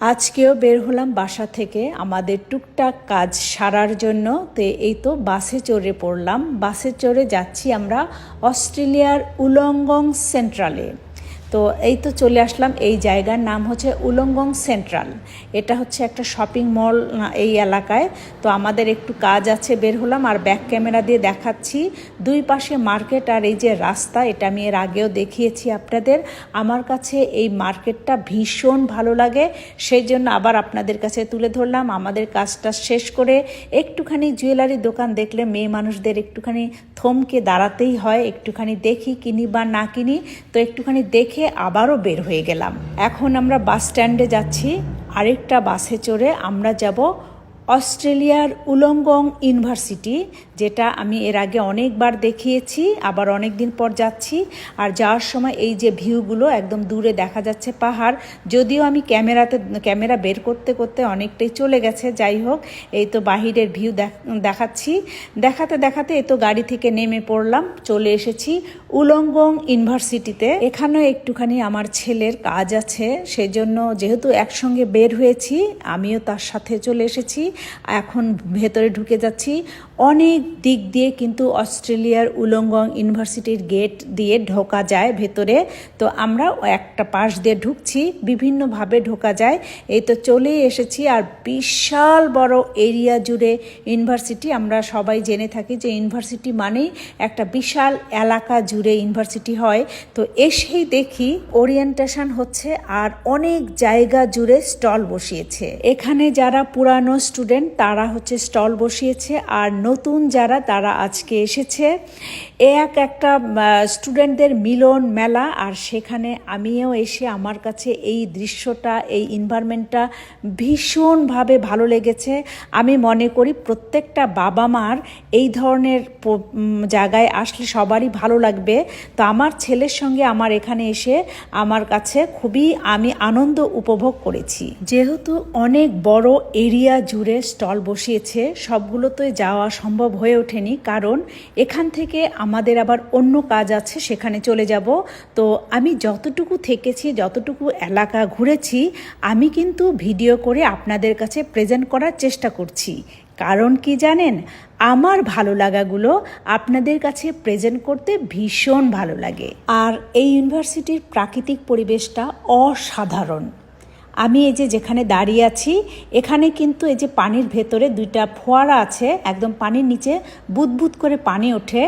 আজকেও বের হলাম বাসা থেকে। আমাদের টুকটাক কাজ সারার জন্য। তো এই তো বাসে চড়ে পড়লাম। বাসে চড়ে যাচ্ছি আমরা অস্ট্রেলিয়ার উলঙ্গং সেন্ট্রালে। তো এই তো চলে আসলাম এই জায়গার নাম হচ্ছে উলঙ্গং সেন্ট্রাল। এটা হচ্ছে একটা শপিং মল এই এলাকায়। তো আমাদের একটু কাজ আছে, বের হলাম আর ব্যাক ক্যামেরা দিয়ে দেখাচ্ছি। দুই পাশে মার্কেট আর এই যে রাস্তা, এটা আমি এর আগেও দেখিয়েছি আপনাদের। আমার কাছে এই মার্কেটটা ভীষণ ভালো লাগে, সেই জন্য আবার আপনাদের কাছে তুলে ধরলাম। আমাদের কাজটা শেষ করে একটুখানি জুয়েলারি দোকান দেখলে মেয়ে মানুষদের একটুখানি থমকে দাঁড়াতেই হয়, একটুখানি দেখি কিনি বা না কিনি। তো একটুখানি দেখে আবারও বের হয়ে গেলাম। এখন আমরা বাস স্ট্যান্ডে যাচ্ছি। আরেকটা বাসে চড়ে আমরা যাব অস্ট্রেলিয়ার উলঙ্গং ইউনিভার্সিটি, যেটা আমি এর আগে অনেকবার দেখিয়েছি, আবার অনেক দিন পর যাচ্ছি। আর যাওয়ার সময় এই যে ভিউগুলো একদম দূরে দেখা যাচ্ছে পাহাড়, যদিও আমি ক্যামেরাতে, ক্যামেরা বের করতে করতে অনেকটাই চলে গেছে, যাই হোক, এই তো বাহিরের ভিউ দেখাচ্ছি। দেখাতে দেখাতে এই তো গাড়ি থেকে নেমে পড়লাম, চলে এসেছি উলঙ্গং ইউনিভার্সিটিতে। এখানেও একটুখানি আমার ছেলের কাজ আছে, সেজন্য যেহেতু একসঙ্গে বের হয়েছি, আমিও তার সাথে চলে এসেছি। এখন ভেতরে ঢুকে যাচ্ছি। অনেক দিক দিয়ে কিন্তু অস্ট্রেলিয়ার উলঙ্গং ইউনিভার্সিটির গেট দিয়ে ঢোকা যায় ভেতরে। তো আমরা একটা পাশ দিয়ে ঢুকছি, বিভিন্নভাবে ঢোকা যায়। এই তো চলেই এসেছি আর বিশাল বড় এরিয়া জুড়ে ইউনিভার্সিটি। আমরা সবাই জেনে থাকি যে ইউনিভার্সিটি মানেই একটা বিশাল এলাকা জুড়ে ইউনিভার্সিটি হয়। তো এসেই দেখি ওরিয়েন্টেশন হচ্ছে আর অনেক জায়গা জুড়ে স্টল বসিয়েছে। এখানে যারা পুরানো স্টুডেন্ট তারা হচ্ছে স্টল বসিয়েছে আর নতুন যারা, তারা আজকে এসেছে। এক একটা স্টুডেন্টদের মিলন মেলা, আর সেখানে আমিও এসে আমার কাছে এই দৃশ্যটা, এই ইনভারমেন্টটা ভীষণভাবে ভালো লেগেছে। আমি মনে করি প্রত্যেকটা বাবা মার এই ধরনের জায়গায় আসলে সবারই ভালো লাগবে। তো আমার ছেলের সঙ্গে আমার এখানে এসে আমার কাছে খুবই আমি আনন্দ উপভোগ করেছি। যেহেতু অনেক বড় এরিয়া জুড়ে স্টল বসিয়েছে, সবগুলোতে যাওয়া সম্ভব হয়ে ওঠেনি, কারণ এখান থেকে আমাদের আবার অন্য কাজ আছে, সেখানে চলে যাব। তো আমি যতটুকু থেকেছি, যতটুকু এলাকা ঘুরেছি, আমি কিন্তু ভিডিও করে আপনাদের কাছে প্রেজেন্ট করার চেষ্টা করছি। কারণ কি জানেন, আমার ভালো লাগাগুলো আপনাদের কাছে প্রেজেন্ট করতে ভীষণ ভালো লাগে। আর এই ইউনিভার্সিটির প্রাকৃতিক পরিবেশটা অসাধারণ। আমি এই যে যেখানে দাঁড়িয়ে আছি, এখানে কিন্তু এই যে পানির ভেতরে দুইটা ফোয়ারা আছে, একদম পানির নিচে বুদবুদ করে পানি ওঠে।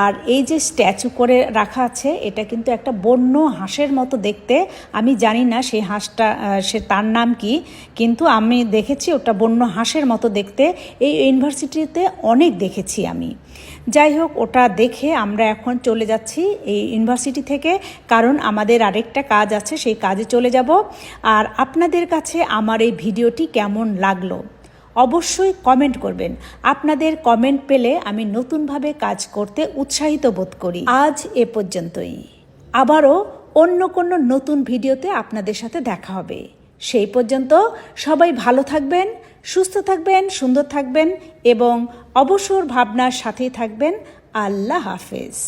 আর এই যে স্ট্যাচু করে রাখা আছে, এটা কিন্তু একটা বন্য হাঁসের মতো দেখতে। আমি জানি না সেই হাঁসটা সে তার নাম কি, কিন্তু আমি দেখেছি ওটা বন্য হাঁসের মতো দেখতে। এই ইউনিভার্সিটিতে অনেক দেখেছি আমি। যাই হোক, ওটা দেখে আমরা এখন চলে যাচ্ছি এই ইউনিভার্সিটি থেকে, কারণ আমাদের আরেকটা কাজ আছে, সেই কাজে চলে যাব। আর আপনাদের কাছে আমার এই ভিডিওটি কেমন লাগল? অবশ্যই কমেন্ট করবেন। আপনাদের কমেন্ট পেলে আমি নতুনভাবে কাজ করতে উৎসাহিত বোধ করি। আজ এ পর্যন্তই। আবারও অন্য কোনো নতুন ভিডিওতে আপনাদের সাথে দেখা হবে। সেই পর্যন্ত সবাই ভালো থাকবেন, সুস্থ থাকবেন, সুন্দর থাকবেন এবং অবসর ভাবনার সাথেই থাকবেন। আল্লাহ হাফেজ।